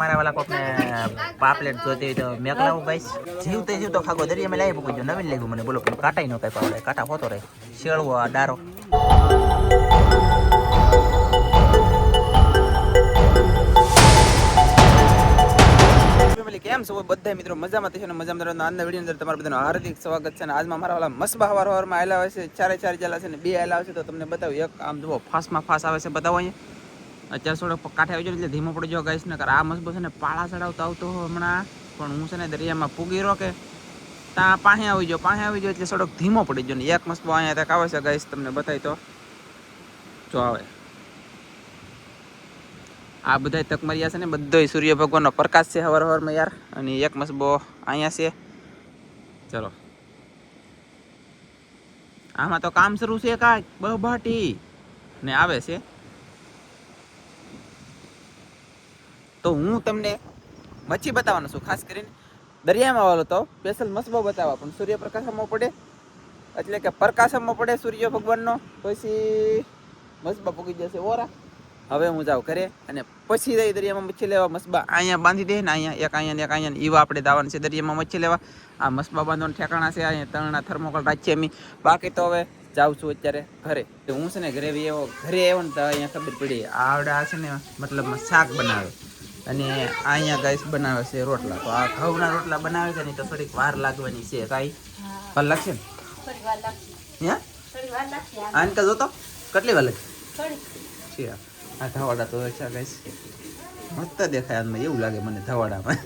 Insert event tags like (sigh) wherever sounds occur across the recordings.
મારા વાલા કોકને પાપલેટ જોતી હોય તો મેકલાવું ગાઈસ જીવતે જીવતો ખાગો દરિયામાં લાવી મૂકું છું. નવીન લાગ્યું મને. બોલો પણ કાંટાઈ ન કાંઈ પાવડે કાંટા હોતો રહે. શેળવો, આ ડારો. કેમ છો? બધા મિત્રો મજામાં થશે અને મજામાં રહેવાનો. આજના વીડિયો અંદર તમારું બધાનું હાર્દિક સ્વાગત છે અને આજમાં મારા વાળા મસબા હવાર હવારમાં આવેલા હોય છે. ચારે ચાર ચાલે છે અને બે આવેલા હોય છે. તો તમને બતાવું, એક આમ જુઓ ફાસ્ટમાં ફાસ્ટ આવે છે. બતાવો અહીંયા. અત્યારે થોડોક કાંઠે આવી જાય એટલે ધીમો પડી જાવ ગાઈશ ને આ મસબો છે ને પાળા ચડાવતો આવતો હો હમણાં. પણ હું છે ને દરિયામાં પૂગી રહ્યો કે ત્યાં પાસે આવી જાવ પાસે આવી જાવ એટલે થોડોક ધીમો પડી ગયો ને. એક મસબો અહીંયા તક આવે છે ગાઈશ તમને બતાવી તો. જો આવે. આ બધા તકમરિયા છે ને, બધોય સૂર્ય ભગવાનનો પ્રકાશ છે હવાર હવારમાં યાર. અને એક મસબો અહીંયા છે. ચલો. આમાં તો કામ શરૂ છે કાંઈક ભાટી ને આવે છે. તો હું તમને મચ્છી બતાવવાનો છું. ખાસ કરીને દરિયામાં વાળો તો સ્પેશિયલ મસબો બતાવવા, પણ સૂર્યપ્રકાશમાં પડે. એટલે કે પ્રકાશમાં પડે સૂર્ય ભગવાનનો. પછી મસબા પૂગી જશે ઓરા. હવે હું જાઉં ઘરે અને પછી જઈ દરિયામાં મચ્છી લેવા. મસબા અહીંયા બાંધી દે ને અહીંયા એક અહીંયા ને એક અહીંયા ઈવા આપણે દાવાનું છે દરિયામાં મચ્છી લેવા. આ મસબા બાંધવાનું ઠેકાણા છે, અહીંયા તરણા થર્મોકોલ રાખીએ અમે. બાકી તો હવે જાઉં છું અત્યારે ઘરે. તો હું છે ને ઘરે એવો, ઘરે આવ્યો ને તો અહીંયા ખબર પડી. આવડે છે ને, મતલબ શાક બનાવે. અને અહીંયા ગાઈસ બનાવે છે રોટલા. તો આ ઘઉંના રોટલા બનાવે છે ને તો થોડીક વાર લાગવાની છે કાંઈ. વાર લાગશે ને? આને તો જોતો કેટલી વાર લાગે છે આ. ધવાડા તો છે ગાઈસ. મસ્ત દેખાય આમાં એવું લાગે મને ધવાડામાં.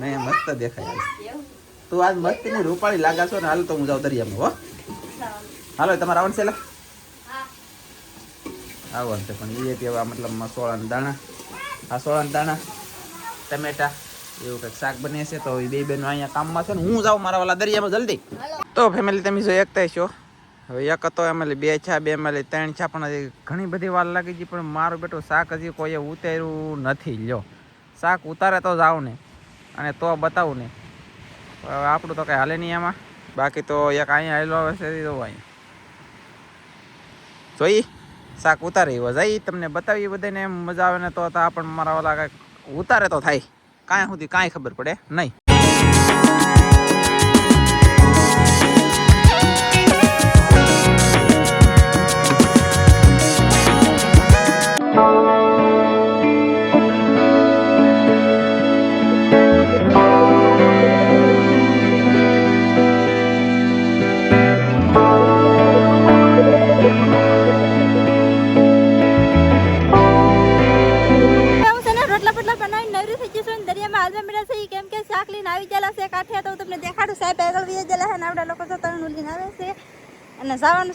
નહીં મસ્ત દેખાય તું આજ મસ્તની રૂપાળી લાગા છો ને હાલ તો હું જાઉં દરિયામાં હો. હાલો તમારે આવવાનું છે લા? આવવાનું પણ એ કેવા મતલબ સોળાના દાણા. સોળાના દાણા, ટમેટા, એવું કંઈક શાક બને છે, તો બે બહેનો અહીંયા કામમાં છે ને હું જાઉં મારા વાલા દરિયામાં જલ્દી. તો ફેમિલી તમે જો એકતા છો. હવે એક હતો, એમાં બે છા, બે એમાં ત્રણ છા, પણ ઘણી બધી વાર લાગી ગઈ, પણ મારું બેટું શાક હજી કોઈએ ઉતાર્યું નથી, લ્યો. શાક ઉતારે તો જાઉં ને, અને તો બતાવું ને. હવે આપણું તો કંઈ હાલે નહીં એમાં બાકી તો એક અહીંયા આવેલો આવે છે તો અહીં. જોઈ શાક ઉતારે એવો જાય. તમને બતાવી બધાને એમ મજા આવે ને તો આપણને પણ મારા ઓલા કાંઈક ઉતારે તો થાય. કાંઈ સુધી કાંઈ ખબર પડે નહીં.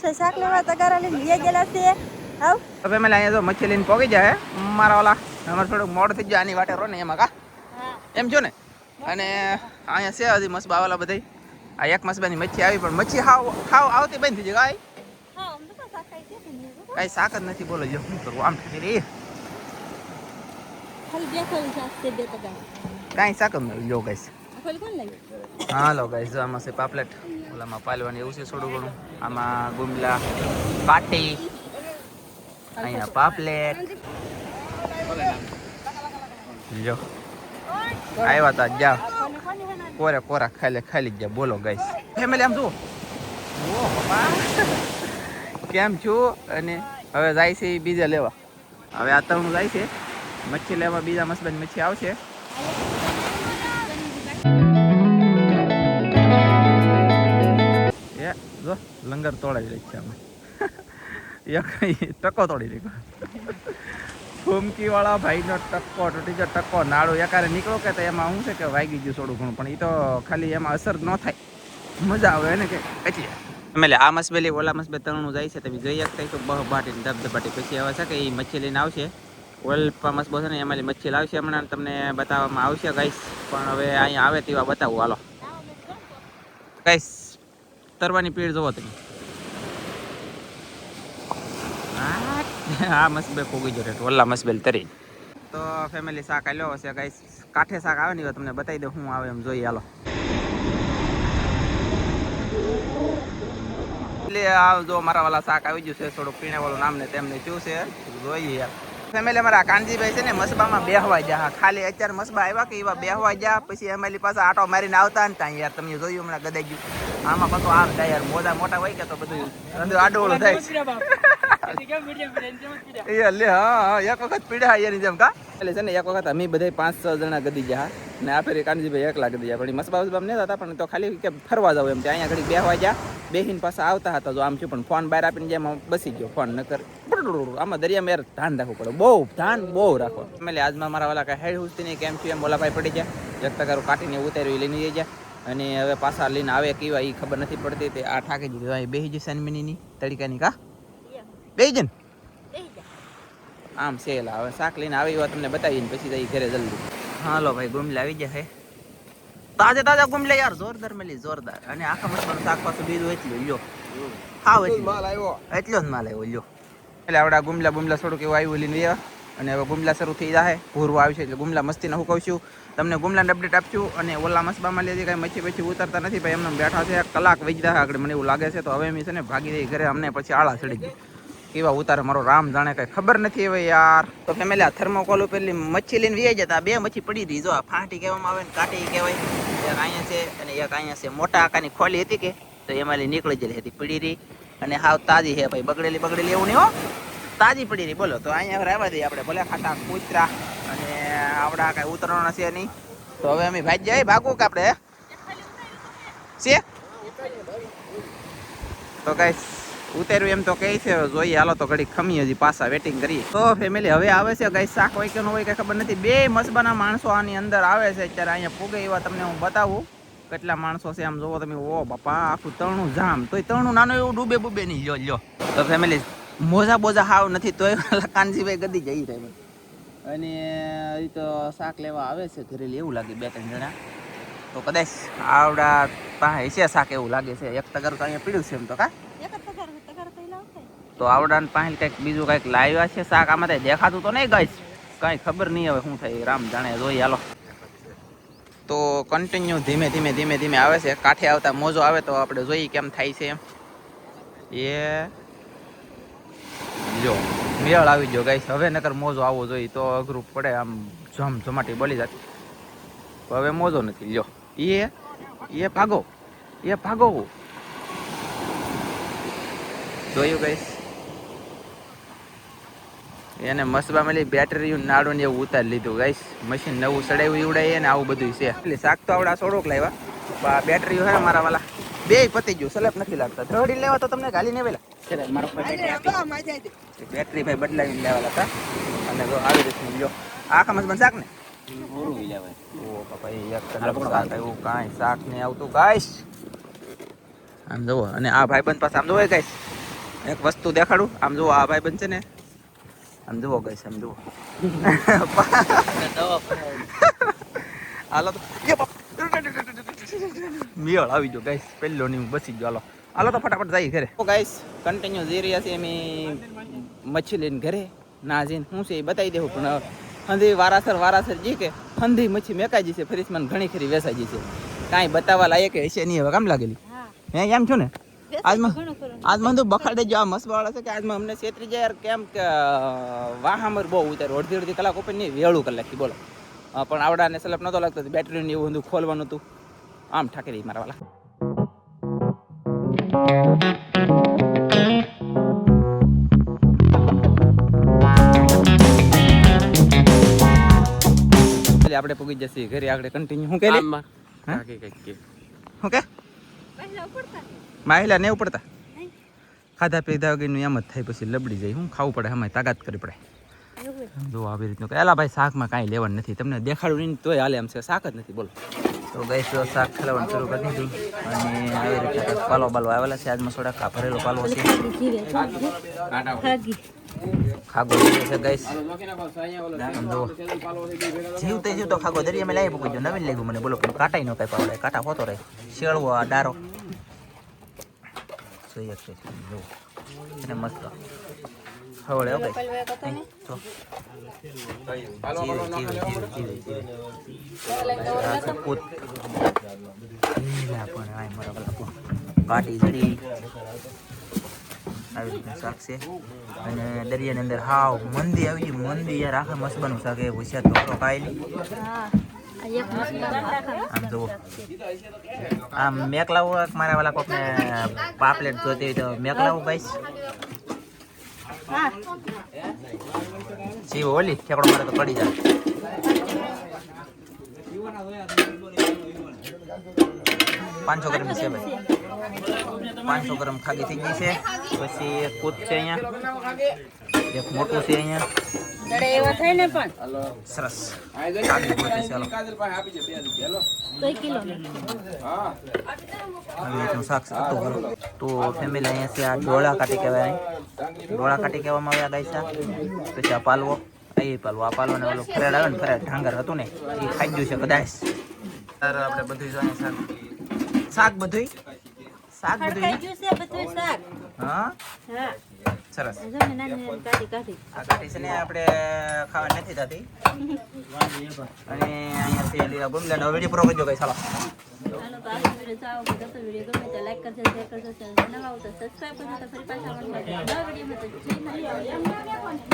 છે શાક લેવા તગારા લઈને વી ગયેલા છે આવ હવે મેં અહીંયા જો મચ્છી લઈને પોગી જાય મારા વાલા અમારે થોડુંક મોડ થઈ જાય આની વાટે રો ને એમાં કા? એમ છો ને. અને અહીંયા છે હજી મસબા વાલા બધા આ એક મસ્બાની મચ્છી આવી પણ મચ્છી હાવ હાવ આવતી બંધ થઈ જાય કાંઈ? શાક જ નથી બોલો જો શું કરવું આમ થઈ રે કાંઈ શાક જ નથી જો હાલો ગાઈઝ જો આમાં છે પાપલેટ. ઓલામાં પાલવાની એવું છે થોડું ઘણું. આમાં ગુમલા, પાટી, અહીંયા પાપલેટ. જો. આવ્યા તા, જા. કોરે કોરા ખાલી ખાલી જા બોલો ગાઈસ ફેમિલી આમ જુઓ. કેમ છું? અને હવે જાય છે બીજા લેવા. હવે આ ત્રણ જાય છે. મચ્છી લેવા બીજા મસ્ત મચ્છી આવશે. જો, લંગર તોડાવી રહી છે અમે. એક ટકો તોડી નાખ્યો ફૂમકી વાળા ભાઈનો ટક્કો તૂટી ગયો ટક્કો નાળો એકારે નીકળો કે તો એમાં શું છે કે વાગી ગયું થોડું ઘણું, પણ એ તો ખાલી એમાં અસર ન થાય. મજા આવે એને કે કચી એમ આ મસબેલી, ઓલા મસબે તરણું જાય છે તમે જોઈ શકતા તો બહ બાટી ધબધબાટી પછી આવે છે કે એ મચ્છી લઈને આવશે. ઓલ મસબો છે ને, એમાં મચ્છી લાવશે હમણાં તમને બતાવવામાં આવશે ગાઈસ. પણ હવે અહીંયા આવે તેવા બતાવું, હાલો. ગાઈસ તરવાની પીડ જોવો તમે. આ મસ્બે ફોગી જો રેટ. ઓલા મસબેલ તરી. તો ફેમિલી શાક આલ્યો હશે ગાઈસ કાઠે શાક આવે ને તમને બતાવી દઉં હું આવે એમ જોઈએ, હાલો. એટલે આ જો મારા વાલા શાક આવી ગયું છે, થોડુંક પીણે વાળું નામ ને તેમને થયું છે. જોઈએ યાર ફેમિલી અમારા કાનજીભાઈ છે ને મસબામાં બેહવા જા ખાલી અત્યારે મસબા આવ્યા કે એવા બેહવા જા પછી અમારી પાસે આટો મારીને આવતા ને ત્યાં યાર તમે જોયું હમણાં ગદાઈ ગયું. આમાં પાછું આમ થાય યાર મોજા મોટા હોય કે તો બધું અંદર આડોળું થાય. એ લે હા હા એક વખત પીડા યાર જેમ કા? એટલે છે ને એક વખત અમે બધા પાંચ છ જણા ગદી ગયા ને આ ફેરી કાનજીભાઈ એકલા ગદી ગયા. પણ ઈ મસબા નહીં હતા, પણ તો ખાલી કે ફરવા જાવ એમ ત્યાં અહીંયા ઘડી બેહવા ગયા બેહીને પાછા આવતા હતા જો આમ થયું, પણ ફોન બહાર આપીને જેમ બસી ગયો, ફોન ન કર આમાં દરિયામાં યાર ધ્યાન રાખવું પડે, બહુ ધ્યાન બહુ રાખો. એટલે આજમાં મારા વાલા કાંઈ હેડ હુસ્તી નહીં કેમ છું એમ બોલાભાઈ પડી ગયા, એક તગારું કાઢીને ઉતાર્યું લઈને જઈ ગયા. અને હવે પાછા લઈને આવે કેવા એ ખબર નથી પડતી, તે આ ઠાકી દીધું બેહી જશે મિનીની તડીકાની, કા? બેહી જન. આમ સેલા હવે શાક લઈને આવી એવા તમને બતાવીને પછી જઈ ઘરે જલ્દી. હાલો ભાઈ ગુમલા આવી ગયા હે. તાજે તાજા ગુમલા યાર જોરદાર મળી જોરદાર. અને આખા મસવાનું શાક પાછું બીજું એટલું લ્યો. હાવ એટલું. એટલો જ માલ આવ્યો. લ્યો. એટલે આવડા ગુમલા ગુમલા થોડુંક એવું આવ્યું લઈને આવ્યા. અને હવે ગુમલા શરૂ થઈ જાય ભૂરવા આવશે એટલે ગુમલા મસ્તીના હુકવશું તમને ગુમલાને અપડેટ આપશું અને ઓલા મસબામાં લેતી કાંઈ મચ્છી પછી ઉતરતા નથી ભાઈ એમને બેઠા છે કલાક વૈજતા આગળ મને એવું લાગે છે. તો હવે એમ છે ને ભાગી દઈ ઘરે અમને પછી આળા ચડી ગઈ. કેવા ઉતારે મારો રામ જાણે કઈ ખબર નથી હવે યાર. તો ફેમિલી આ થર્મોકોલ પેલી મચ્છી લઈને વી જતા. બે મચ્છી પડી રહી જો આ ફાંટી કહેવામાં આવે ને કાટી કહેવાય. એક અહીંયા છે અને એક અહીંયા છે મોટા આકારની ખોલી હતી કે. તો એમાં લી નીકળી ગયેલી હતી પડી રહી અને હાવ તાજી છે ભાઈ. બગડેલી બગડેલી એવું નહીં હો. તાજી પડી રહી બોલો. તો અહીંયા રહેવા દઈએ આપણે. ભલે ખાટા કૂતરા અને આપણા કાંઈ ઉતરવાના છે નહીં. તો હવે અમે ભાઈ જાય ભાગવું કે આપણે? છે? તો ગાઈસ ઉતાર્યું એમ તો કહે છે જોઈએ. હાલો તો ઘડી ખમી હજી પાછા વેટિંગ કરીએ. તો ફેમિલી હવે આવે છે ગાઈસ શાક હોય કે ન હોય કે ખબર નથી. બે મસબાના માણસો આની અંદર આવે છે અત્યારે અહીંયા પૂગે એવા તમને હું બતાવું. કેટલા માણસો છે આમ જોવો તમે. ઓ બાપા, આખું તણું જામ. તોય તણું નાનું એવું ડૂબે બુબે નહીં. જો લ્યો. તો ફેમિલી મોજા બોજા હાવ નથી. તોય (laughs) કાનજીભાઈ ગદી જઈ રહે અને એ તો શાક લેવા આવે છે ઘરે એવું લાગે બે ત્રણ જણા. તો કદાચ આવડા પાસે છે શાક એવું લાગે છે. એક ટગર તો અહીંયા પીડ્યું છે એમ તો કા એક જ તગાર તગાર તો આવડાને પાસે કંઈક બીજું કંઈક લાવ્યા છે શાક. આમાં દેખાતું તો નહીં ગઈશ કાંઈ ખબર નહીં હવે શું થાય. રામ જાણે જોઈ હાલો. તો કન્ટિન્યુ ધીમે ધીમે ધીમે ધીમે આવે છે. કાંઠે આવતા મોજો આવે તો આપણે જોઈએ કેમ થાય છે. એ જો મેળ આવી ગયો ગાઈસ. હવે નકર મોજો આવવો જોઈએ તો અઘરું પડે. આમ જમ જમાટી બોલી જતી હવે મોજો નથી. લ્યો. એ એ ભાગો. એ ભાગો. જોયું કઈ? એને મસબા મળી બેટરી નાડું ને એવું ઉતારી લીધું ગાઈશ મશીન નવું સડાવ્યું ઉડાય ને આવું બધું છે. એટલે શાક તો આવડા સોડોક લાવ્યા. બેટરી હોય મારા વાલા. બે પતી ગયું સલેપ નથી લાગતા. ધડી લેવા તો તમને ગાલી ને પેલા બેટરી ભાઈ બદલાવીને લેવા હતા. અને આવી રીતનું લ્યો. આખા મસબન શાક ને? શાક નહીં આવતું ગાઈશ આમ જુઓ અને આ ભાઈબંધ પાસે આમ જોવે ગાઈસ એક વસ્તુ દેખાડું? આમ જુઓ આ ભાઈ બનશે ને. આમ જુઓ ગઈ આમ જુઓ. (laughs) હાલો તો. મેળ આવી ગયો ગાઈસ. પહેલો ની હું બસી ગયો. હાલો. હાલો તો ફટાફટ જઈએ ઘરે. ગાઈસ કન્ટિન્યુ જઈ રહ્યા છીએ અમે મચ્છી લઈને ઘરે. ના જઈને શું છે એ બતાવી દેવું પણ હંધી વારાસર વારાસર જી કે હંધી મચ્છી મેકાઈ જશે મને ઘણી ખરી વેસાઈ જશે કાંઈ બતાવવા લાયક હશે નહીં હવે કામ લાગેલી? હે એમ છો ને? આજમાં આજમાં તો બખાડે જો આ મસવાળા છે કે આજમાં અમને છેતરી જાય કેમ કે વાહામર બહુ ઉતાર અડધી અડધી કલાક ઉપર નહીં વેળું કલાકથી બોલો. પણ આવડાને સલપ નહોતો લાગતો બેટરી ને એવું બધું ખોલવાનું હતું. આમ ઠાકરી મારા વાલા. આપણે પૂગી જશે ઘરે આગળ કન્ટિન્યુ શું કે શું ઉપડતા માહિલા ને પડતા ખાધા પીધા વગરનું એમ જ થાય પછી લબડી જાય. હું ખાવું પડે આમાં તાકાત કરવી પડે. જો આવી રીતનું એલા ભાઈ શાકમાં કાંઈ લેવાનું નથી. તમને દેખાડું નહીં તોય હાલે એમ છે. શાક જ નથી બોલો. તો ગઈ તો શાક ખલાવવાનું શરૂ કરી દીધું. અને આવી રીતે પાલો બાલો આવેલા છે. આજમાં થોડા ખા ભરેલો પાલો છે. ખાગો. છે ગઈસ. જીવતે જીવતો ખાગો. દરિયામાં લાવી પકડ્યો નવીન લાગ્યું મને. બોલો કાંટાઈ ન કાંઈ પાવડે. કાંટા હોતો રહે. શેળવો આ ડારો. છે અને મસ્ત. હવળે જો. આ સપૂત લીલા પણ આય મારા બાપુ. કાટી જડી. આવી રીતનું શાક છે. અને દરિયાની અંદર હાવ મંદી આવી ગઈ મંદી યાર આખા મસબાનું શાક એ હોશિયાર છોકરો ખાય નહીં આમ જુઓ આ મેક એક મારા વાલા કોકને પાપલેટ જોતી હોય તો મેક લાવું ગાઈશ હા જીવ ઓલી ઠેકડો મારે તો પડી જાય. પાંચસો ગ્રામ છે ભાઈ. પાંચસો ગ્રામ ખાગી થઈ ગઈ છે. પછી કૂદ છે અહીંયા. એક મોટું છે અહીંયા. દડે એવા થાય ને પણ. સરસ. ખાલી મોટી ચાલો. તો કિલો હા. રીતનું શાક હતું ઘરું તો ફેમિલી અહીંયા છે આ ડોળા કાટી કહેવાય. ડોળા કાટી કહેવામાં આવે આ ગાય પછી આ પાલવો એ પાલવો આ પાલવો ને ઓલું ફરેડ આવે ને ફરેડ ઢાંગર હતું ને એ ખાઈ ગયું છે કદાચ. ત્યારે આપણે બધું જોઈએ શાક શાક બધું શાક બધું ગયું છે બધું શાક. હા? હા. સરસ. ને આપણે ખાવાની નથી થતી. અને અહીંયાથી લીલા ગુમલાનો વીડિયો પૂરો કરજો ગઈ ચાલો. ચાલો તો આજનો વીડિયો ચાલો કે ગતો વીડિયો ગમે તો લાઈક કરજો શેર કરજો ચેનલ આવો તો સબસ્ક્રાઈબ કરજો તો ફરી પાછા મળીએ નવા વિડીયોમાં તો જય માતા